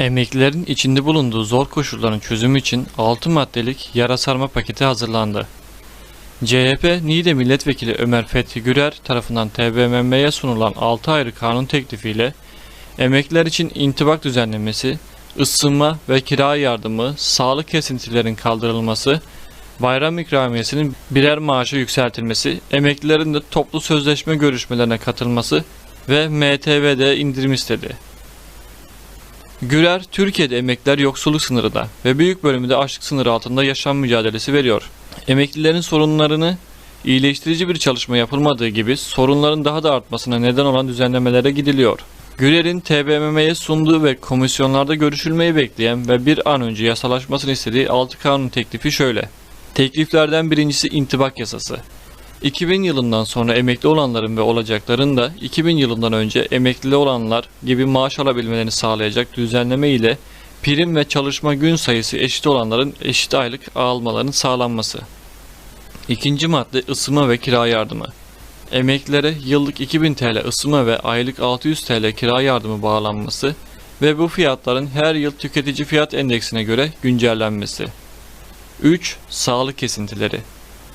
Emeklilerin içinde bulunduğu zor koşulların çözümü için 6 maddelik yara sarma paketi hazırlandı. CHP Niğde Milletvekili Ömer Fethi Gürer tarafından TBMM'ye sunulan 6 ayrı kanun teklifiyle emekliler için intibak düzenlemesi, ısınma ve kira yardımı, sağlık kesintilerin kaldırılması, bayram ikramiyesinin birer maaşa yükseltilmesi, emeklilerin de toplu sözleşme görüşmelerine katılması ve MTV'de indirim istedi. Gürer, Türkiye'de emekliler yoksulluk sınırında ve büyük bölümü de açlık sınırı altında yaşam mücadelesi veriyor. Emeklilerin sorunlarını iyileştirici bir çalışma yapılmadığı gibi sorunların daha da artmasına neden olan düzenlemelere gidiliyor. Gürer'in TBMM'ye sunduğu ve komisyonlarda görüşülmeyi bekleyen ve bir an önce yasalaşmasını istediği 6 kanun teklifi şöyle. Tekliflerden birincisi intibak yasası. 2000 yılından sonra emekli olanların ve olacakların da 2000 yılından önce emekli olanlar gibi maaş alabilmelerini sağlayacak düzenleme ile prim ve çalışma gün sayısı eşit olanların eşit aylık almalarının sağlanması. İkinci madde ısınma ve kira yardımı. Emeklilere yıllık 2000 TL ısınma ve aylık 600 TL kira yardımı bağlanması ve bu fiyatların her yıl tüketici fiyat endeksine göre güncellenmesi. 3. Sağlık kesintileri.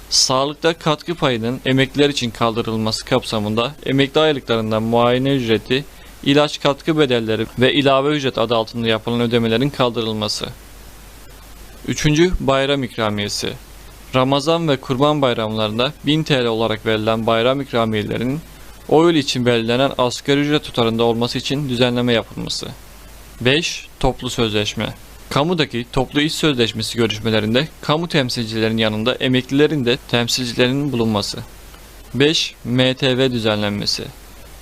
Sağlıkta katkı payının emekliler için kaldırılması kapsamında emekli aylıklarından muayene ücreti, ilaç katkı bedelleri ve ilave ücret adı altında yapılan ödemelerin kaldırılması. 3. Bayram ikramiyesi. Ramazan ve Kurban bayramlarında 1000 TL olarak verilen bayram ikramiyelerinin o yıl için belirlenen asgari ücret tutarında olması için düzenleme yapılması. 5. Toplu sözleşme. Kamudaki toplu iş sözleşmesi görüşmelerinde kamu temsilcilerinin yanında emeklilerin de temsilcilerinin bulunması. 5. MTV düzenlenmesi.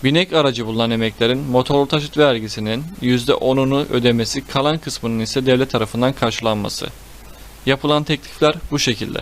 Binek aracı bulunan emeklerin motorlu taşıt vergisinin %10'unu ödemesi, kalan kısmının ise devlet tarafından karşılanması. Yapılan teklifler bu şekilde.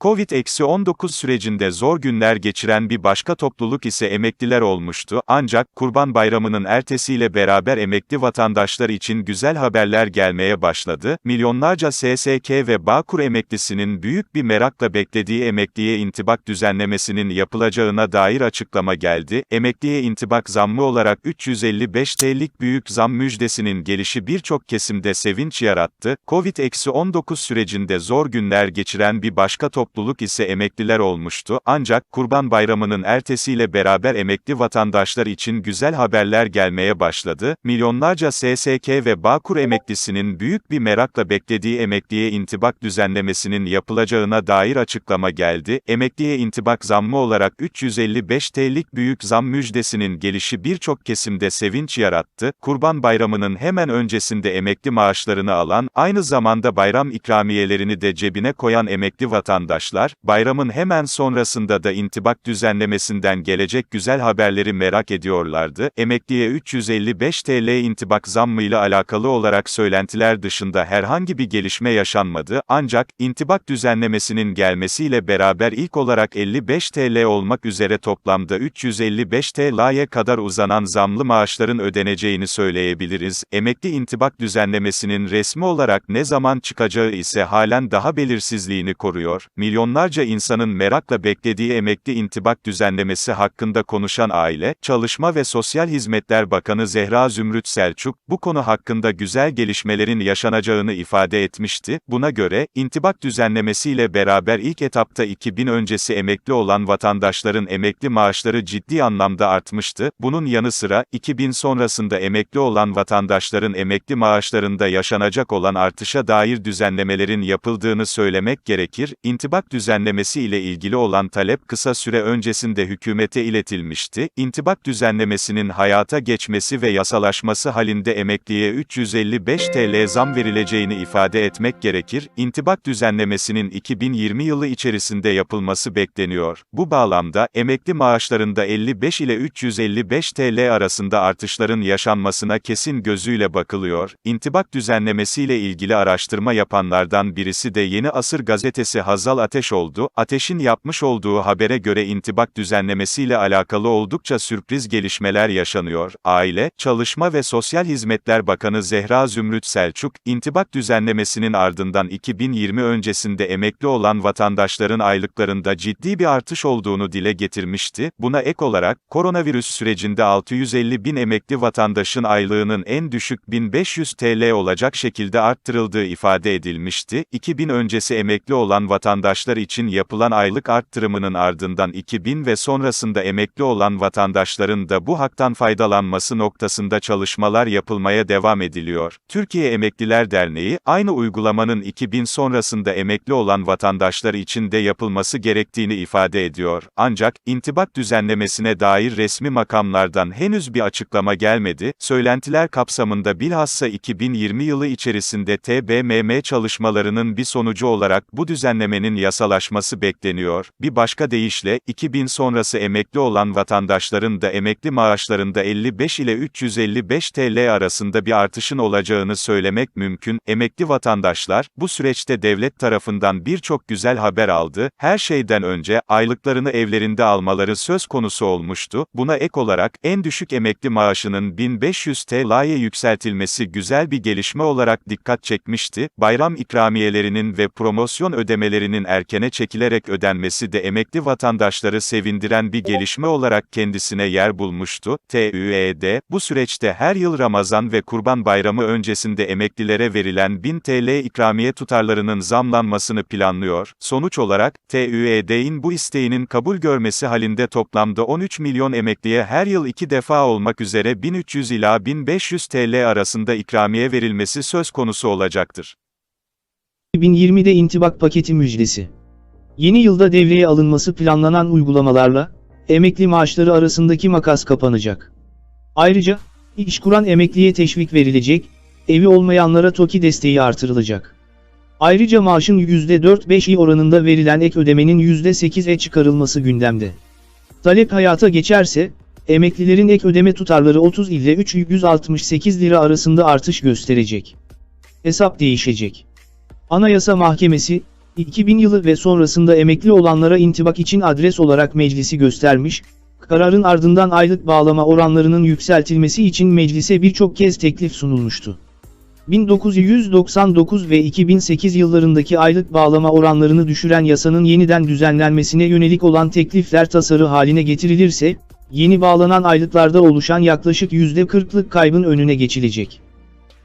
Covid-19 sürecinde zor günler geçiren bir başka topluluk ise emekliler olmuştu, ancak Kurban Bayramı'nın ertesiyle beraber emekli vatandaşlar için güzel haberler gelmeye başladı. Milyonlarca SSK ve Bağkur emeklisinin büyük bir merakla beklediği emekliye intibak düzenlemesinin yapılacağına dair açıklama geldi. Emekliye intibak zammı olarak 355 TL'lik büyük zam müjdesinin gelişi birçok kesimde sevinç yarattı. Covid-19 sürecinde zor günler geçiren bir başka topluluk topluluk ise emekliler olmuştu, ancak Kurban Bayramı'nın ertesiyle beraber emekli vatandaşlar için güzel haberler gelmeye başladı. Milyonlarca SSK ve Bağkur emeklisinin büyük bir merakla beklediği emekliye intibak düzenlemesinin yapılacağına dair açıklama geldi. Emekliye intibak zammı olarak 355 TL'lik büyük zam müjdesinin gelişi birçok kesimde sevinç yarattı. Kurban Bayramı'nın hemen öncesinde emekli maaşlarını alan, aynı zamanda bayram ikramiyelerini de cebine koyan emekli vatandaş vatandaşlar, bayramın hemen sonrasında da intibak düzenlemesinden gelecek güzel haberleri merak ediyorlardı. Emekliye 355 TL intibak zammıyla alakalı olarak söylentiler dışında herhangi bir gelişme yaşanmadı, ancak, intibak düzenlemesinin gelmesiyle beraber ilk olarak 55 TL olmak üzere toplamda 355 TL'ye kadar uzanan zamlı maaşların ödeneceğini söyleyebiliriz. Emekli intibak düzenlemesinin resmi olarak ne zaman çıkacağı ise halen daha belirsizliğini koruyor milyonlarca insanın merakla beklediği emekli intibak düzenlemesi hakkında konuşan Aile, Çalışma ve Sosyal Hizmetler Bakanı Zehra Zümrüt Selçuk, bu konu hakkında güzel gelişmelerin yaşanacağını ifade etmişti. Buna göre, intibak düzenlemesiyle beraber ilk etapta 2000 öncesi emekli olan vatandaşların emekli maaşları ciddi anlamda artmıştı. Bunun yanı sıra, 2000 sonrasında emekli olan vatandaşların emekli maaşlarında yaşanacak olan artışa dair düzenlemelerin yapıldığını söylemek gerekir. İntibak İntibak düzenlemesi ile ilgili olan talep kısa süre öncesinde hükümete iletilmişti. İntibak düzenlemesinin hayata geçmesi ve yasalaşması halinde emekliye 355 TL zam verileceğini ifade etmek gerekir. İntibak düzenlemesinin 2020 yılı içerisinde yapılması bekleniyor. Bu bağlamda, emekli maaşlarında 55 ile 355 TL arasında artışların yaşanmasına kesin gözüyle bakılıyor. İntibak düzenlemesiyle ilgili araştırma yapanlardan birisi de Yeni Asır gazetesi Hazal Ateş oldu. Ateş'in yapmış olduğu habere göre intibak düzenlemesiyle alakalı oldukça sürpriz gelişmeler yaşanıyor. Aile, Çalışma ve Sosyal Hizmetler Bakanı Zehra Zümrüt Selçuk, intibak düzenlemesinin ardından 2020 öncesinde emekli olan vatandaşların aylıklarında ciddi bir artış olduğunu dile getirmişti. Buna ek olarak, koronavirüs sürecinde 650 bin emekli vatandaşın aylığının en düşük 1500 TL olacak şekilde arttırıldığı ifade edilmişti. 2000 öncesi emekli olan vatandaşlar için yapılan aylık arttırımının ardından 2000 ve sonrasında emekli olan vatandaşların da bu haktan faydalanması noktasında çalışmalar yapılmaya devam ediliyor. Türkiye Emekliler Derneği, aynı uygulamanın 2000 sonrasında emekli olan vatandaşlar için de yapılması gerektiğini ifade ediyor. Ancak, intibak düzenlemesine dair resmi makamlardan henüz bir açıklama gelmedi. Söylentiler kapsamında bilhassa 2020 yılı içerisinde TBMM çalışmalarının bir sonucu olarak bu düzenlemenin yasalaşması bekleniyor. Bir başka deyişle, 2000 sonrası emekli olan vatandaşların da emekli maaşlarında 55 ile 355 TL arasında bir artışın olacağını söylemek mümkün. Emekli vatandaşlar, bu süreçte devlet tarafından birçok güzel haber aldı. Her şeyden önce, aylıklarını evlerinde almaları söz konusu olmuştu. Buna ek olarak, en düşük emekli maaşının 1500 TL'ye yükseltilmesi güzel bir gelişme olarak dikkat çekmişti. Bayram ikramiyelerinin ve promosyon ödemelerinin erkene çekilerek ödenmesi de emekli vatandaşları sevindiren bir gelişme olarak kendisine yer bulmuştu. TÜED, bu süreçte her yıl Ramazan ve Kurban Bayramı öncesinde emeklilere verilen 1000 TL ikramiye tutarlarının zamlanmasını planlıyor. Sonuç olarak, TÜED'in bu isteğinin kabul görmesi halinde toplamda 13 milyon emekliye her yıl iki defa olmak üzere 1300 ila 1500 TL arasında ikramiye verilmesi söz konusu olacaktır. 2020'de intibak paketi müjdesi. Yeni yılda devreye alınması planlanan uygulamalarla, emekli maaşları arasındaki makas kapanacak. Ayrıca, iş kuran emekliye teşvik verilecek, evi olmayanlara TOKİ desteği artırılacak. Ayrıca maaşın %4-5'i oranında verilen ek ödemenin %8'e çıkarılması gündemde. Talep hayata geçerse, emeklilerin ek ödeme tutarları 30 ile 368 lira arasında artış gösterecek. Hesap değişecek. Anayasa Mahkemesi, 2000 yılı ve sonrasında emekli olanlara intibak için adres olarak meclisi göstermiş, kararın ardından aylık bağlama oranlarının yükseltilmesi için meclise birçok kez teklif sunulmuştu. 1999 ve 2008 yıllarındaki aylık bağlama oranlarını düşüren yasanın yeniden düzenlenmesine yönelik olan teklifler tasarı haline getirilirse, yeni bağlanan aylıklarda oluşan yaklaşık %40'lık kaybın önüne geçilecek.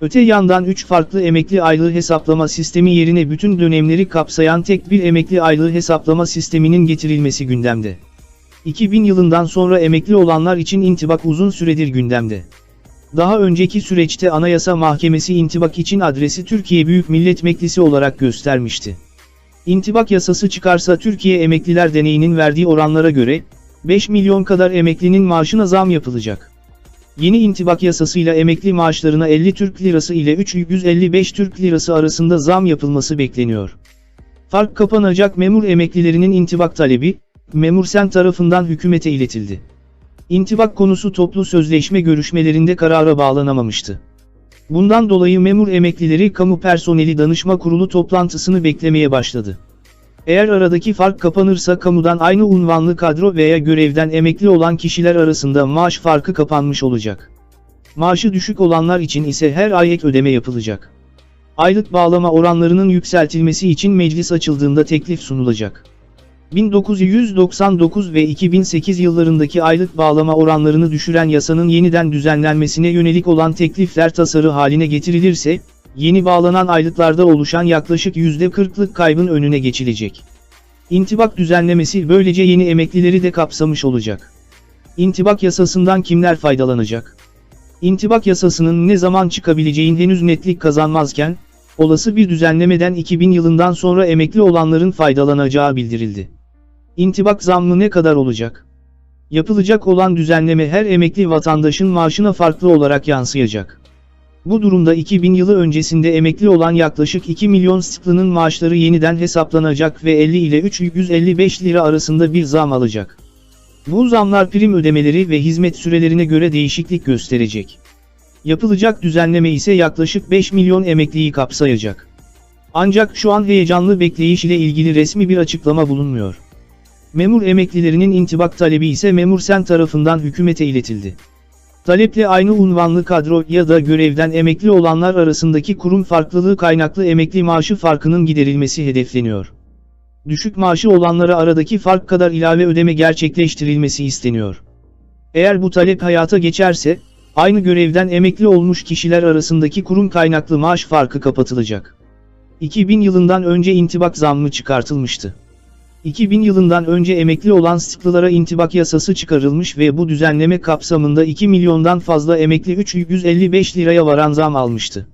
Öte yandan 3 farklı emekli aylığı hesaplama sistemi yerine bütün dönemleri kapsayan tek bir emekli aylığı hesaplama sisteminin getirilmesi gündemde. 2000 yılından sonra emekli olanlar için intibak uzun süredir gündemde. Daha önceki süreçte Anayasa Mahkemesi intibak için adresi Türkiye Büyük Millet Meclisi olarak göstermişti. İntibak yasası çıkarsa Türkiye Emekliler Deneyi'nin verdiği oranlara göre, 5 milyon kadar emeklinin maaşına zam yapılacak. Yeni intibak yasasıyla emekli maaşlarına 50 Türk Lirası ile 355 Türk Lirası arasında zam yapılması bekleniyor. Fark kapanacak memur emeklilerinin intibak talebi, Memursen tarafından hükümete iletildi. İntibak konusu toplu sözleşme görüşmelerinde karara bağlanamamıştı. Bundan dolayı memur emeklileri kamu personeli danışma kurulu toplantısını beklemeye başladı. Eğer aradaki fark kapanırsa kamudan aynı unvanlı kadro veya görevden emekli olan kişiler arasında maaş farkı kapanmış olacak. Maaşı düşük olanlar için ise her ay ek ödeme yapılacak. Aylık bağlama oranlarının yükseltilmesi için meclis açıldığında teklif sunulacak. 1999 ve 2008 yıllarındaki aylık bağlama oranlarını düşüren yasanın yeniden düzenlenmesine yönelik olan teklifler tasarı haline getirilirse, yeni bağlanan aylıklarda oluşan yaklaşık %40'lık kaybın önüne geçilecek. İntibak düzenlemesi böylece yeni emeklileri de kapsamış olacak. İntibak yasasından kimler faydalanacak? İntibak yasasının ne zaman çıkabileceğin henüz netlik kazanmazken, olası bir düzenlemeden 2000 yılından sonra emekli olanların faydalanacağı bildirildi. İntibak zammı ne kadar olacak? Yapılacak olan düzenleme her emekli vatandaşın maaşına farklı olarak yansıyacak. Bu durumda 2000 yılı öncesinde emekli olan yaklaşık 2 milyon sıklının maaşları yeniden hesaplanacak ve 50 ile 355 lira arasında bir zam alacak. Bu zamlar prim ödemeleri ve hizmet sürelerine göre değişiklik gösterecek. Yapılacak düzenleme ise yaklaşık 5 milyon emekliyi kapsayacak. Ancak şu an heyecanlı bekleyiş ile ilgili resmi bir açıklama bulunmuyor. Memur emeklilerinin intibak talebi ise Memur Sen tarafından hükümete iletildi. Taleple aynı unvanlı kadro ya da görevden emekli olanlar arasındaki kurum farklılığı kaynaklı emekli maaşı farkının giderilmesi hedefleniyor. Düşük maaşı olanlara aradaki fark kadar ilave ödeme gerçekleştirilmesi isteniyor. Eğer bu talep hayata geçerse, aynı görevden emekli olmuş kişiler arasındaki kurum kaynaklı maaş farkı kapatılacak. 2000 yılından önce intibak zammı çıkartılmıştı. 2000 yılından önce emekli olan sıklılara intibak yasası çıkarılmış ve bu düzenleme kapsamında 2 milyondan fazla emekli 355 liraya varan zam almıştı.